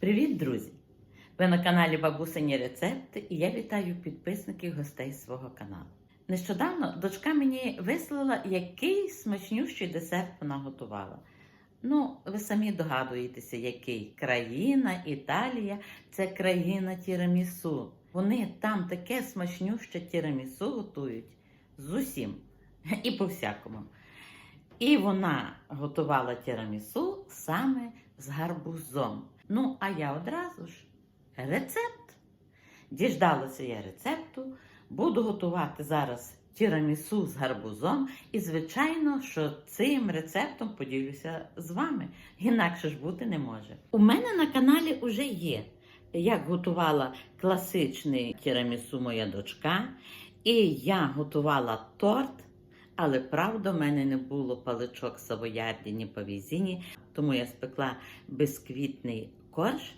Привіт, друзі! Ви на каналі Бабусині Рецепти і я вітаю підписників гостей свого каналу. Нещодавно дочка мені вислала, який смачнющий десерт вона готувала. Ну, ви самі догадуєтеся, який країна Італія це країна тірамісу. Вони там таке смачнюще тірамісу готують з усім і по всякому. І вона готувала тірамісу саме з гарбузом. Ну, а я одразу ж рецепт. Діждалася я рецепту, буду готувати зараз тірамісу з гарбузом. І, звичайно, що цим рецептом поділюся з вами. Інакше ж бути не може. У мене на каналі вже є, як готувала класичний тірамісу моя дочка, і я готувала торт. Але правда, в мене не було паличок савоярді, ні павізіні, тому я спекла безквітний корж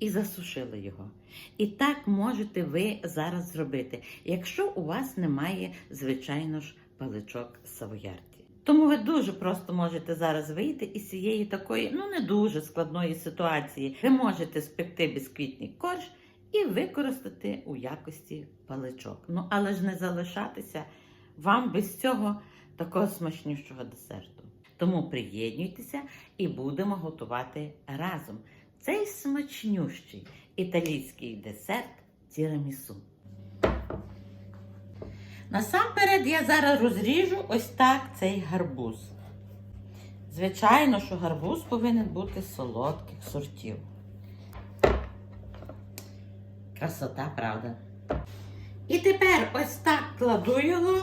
і засушила його. І так можете ви зараз зробити, якщо у вас немає, звичайно ж, паличок савоярді. Тому ви дуже просто можете зараз вийти із цієї такої, ну не дуже складної ситуації. Ви можете спекти безквітний корж і використати у якості паличок. Ну, але ж не залишатися вам без цього такого смачнющого десерту. Тому приєднуйтеся і будемо готувати разом цей смачнющий італійський десерт тірамісу. Насамперед я зараз розріжу ось так цей гарбуз. Звичайно, що гарбуз повинен бути солодких сортів. Красота, правда? І тепер ось так кладу його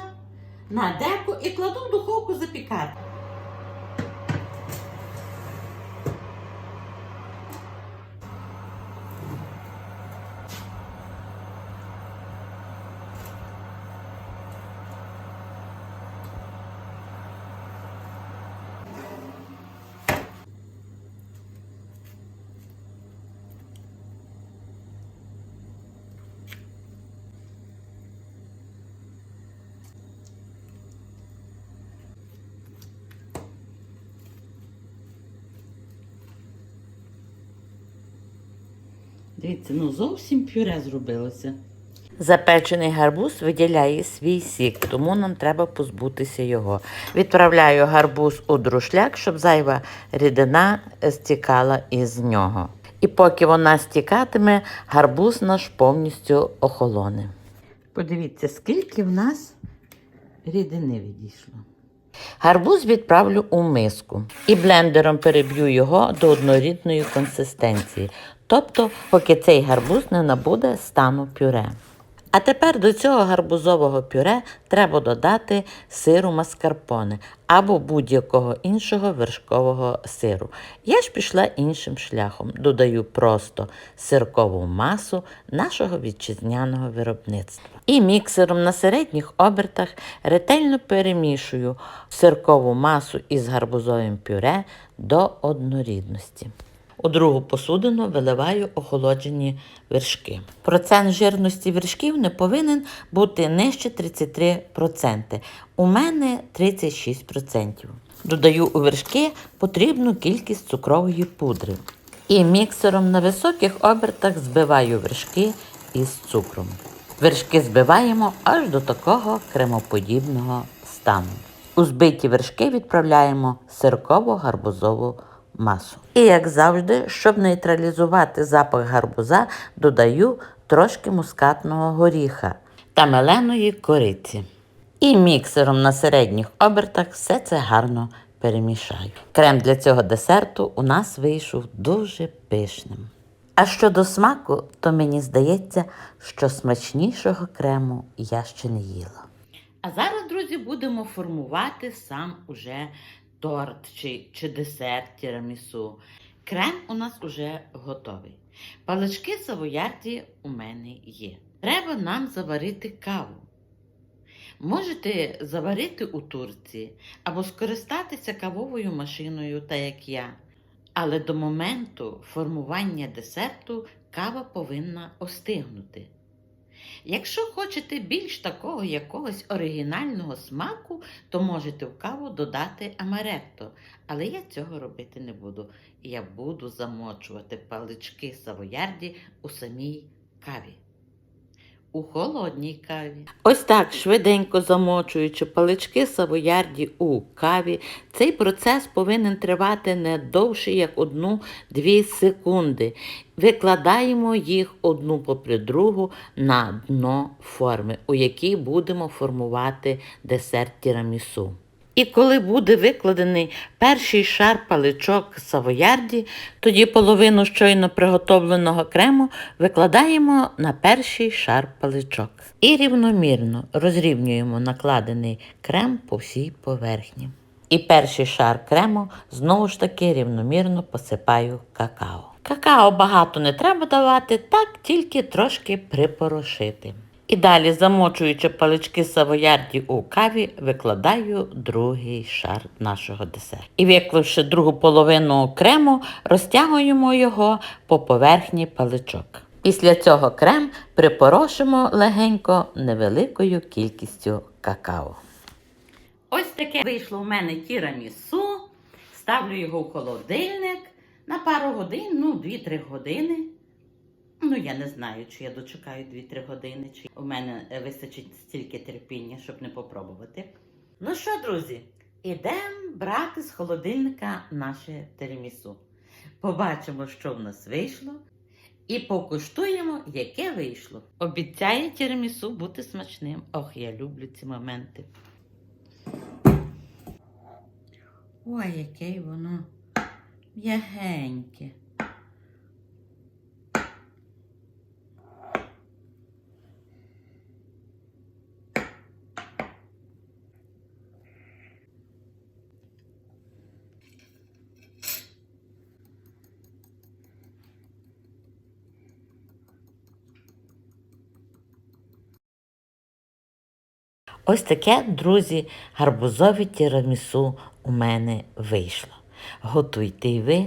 на деку і кладу в духовку запікати. Дивіться, ну зовсім пюре зробилося. Запечений гарбуз виділяє свій сік, тому нам треба позбутися його. Відправляю гарбуз у друшляк, щоб зайва рідина стікала із нього. І поки вона стікатиме, гарбуз наш повністю охолоне. Подивіться, скільки в нас рідини відійшло. Гарбуз відправлю у миску і блендером переб'ю його до однорідної консистенції, тобто, поки цей гарбуз не набуде стану пюре. А тепер до цього гарбузового пюре треба додати сиру маскарпоне або будь-якого іншого вершкового сиру. Я ж пішла іншим шляхом. Додаю просто сиркову масу нашого вітчизняного виробництва. І міксером на середніх обертах ретельно перемішую сиркову масу із гарбузовим пюре до однорідності. У другу посудину виливаю охолоджені вершки. Процент жирності вершків не повинен бути нижче 33%. У мене 36%. Додаю у вершки потрібну кількість цукрової пудри. І міксером на високих обертах збиваю вершки із цукром. Вершки збиваємо аж до такого кремоподібного стану. У збиті вершки відправляємо сирково-гарбузову масу. І, як завжди, щоб нейтралізувати запах гарбуза, додаю трошки мускатного горіха та меленої кориці. І міксером на середніх обертах все це гарно перемішаю. Крем для цього десерту у нас вийшов дуже пишним. А щодо смаку, то мені здається, що смачнішого крему я ще не їла. А зараз, друзі, будемо формувати сам уже торт чи, чи десерт тірамісу. Крем у нас уже готовий. Палички савоярді у мене є. Треба нам заварити каву. Можете заварити у турці або скористатися кавовою машиною, так як я. Але до моменту формування десерту кава повинна остигнути. Якщо хочете більш такого якогось оригінального смаку, то можете в каву додати амаретто. Але я цього робити не буду. Я буду замочувати палички савоярді у самій каві. У холодній каві. Ось так, швиденько замочуючи палички савоярді у каві, цей процес повинен тривати не довше, як 1-2 секунди. Викладаємо їх одну попри другу на дно форми, у якій будемо формувати десерт тірамісу. І коли буде викладений перший шар паличок савоярді, тоді половину щойно приготовленого крему викладаємо на перший шар паличок. І рівномірно розрівнюємо накладений крем по всій поверхні. І перший шар крему знову ж таки рівномірно посипаю какао. Какао багато не треба давати, так тільки трошки припорошити. І далі, замочуючи палички савоярді у каві, викладаю другий шар нашого десерту. І викладавши другу половину крему, розтягуємо його по поверхні паличок. Після цього крем припорошимо легенько невеликою кількістю какао. Ось таке вийшло в мене тірамісу. Ставлю його в холодильник на пару годин, ну 2-3 години. Ну, я не знаю, чи я дочекаю 2-3 години, чи у мене е, вистачить стільки терпіння, щоб не попробувати. Ну що, друзі, ідемо брати з холодильника наше теремісу. Побачимо, що в нас вийшло, і покуштуємо, яке вийшло. Обіцяє тірамісу бути смачним. Ох, я люблю ці моменти. Ой, яке воно м'ягеньке. Ось таке, друзі, гарбузове тірамісу у мене вийшло. Готуйте і ви,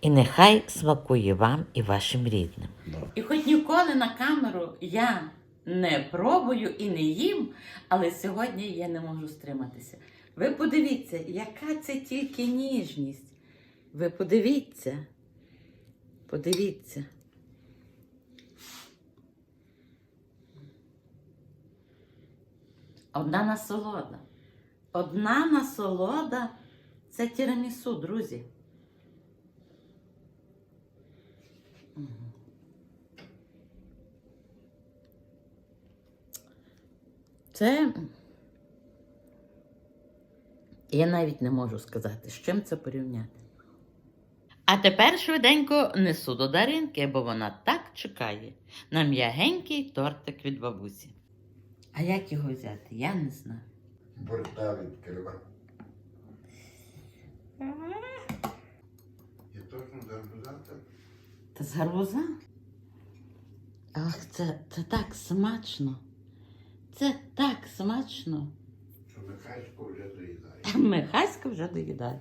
і нехай смакує вам і вашим рідним. І хоч ніколи на камеру я не пробую і не їм, але сьогодні я не можу стриматися. Ви подивіться, яка це тільки ніжність. Ви подивіться. Подивіться. Одна насолода. Одна насолода це тірамісу, друзі. Це. Я навіть не можу сказати, з чим це порівняти. А тепер швиденько несу до Даринки, бо вона так чекає на м'ягенький тортик від бабусі. А як його взяти? Я не знаю. Борта відкрива. Я точно зарбузати. Та з гарбуза? Ах, це, це так смачно. Це так смачно. Що Михайсько вже доїдає. Михаська вже доїдає.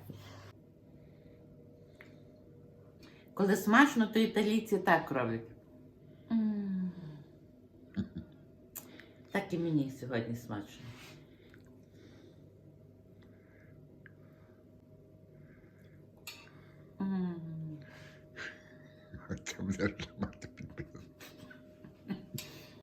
Коли смачно, то італійці так роблять. Так і мені сьогодні смачно.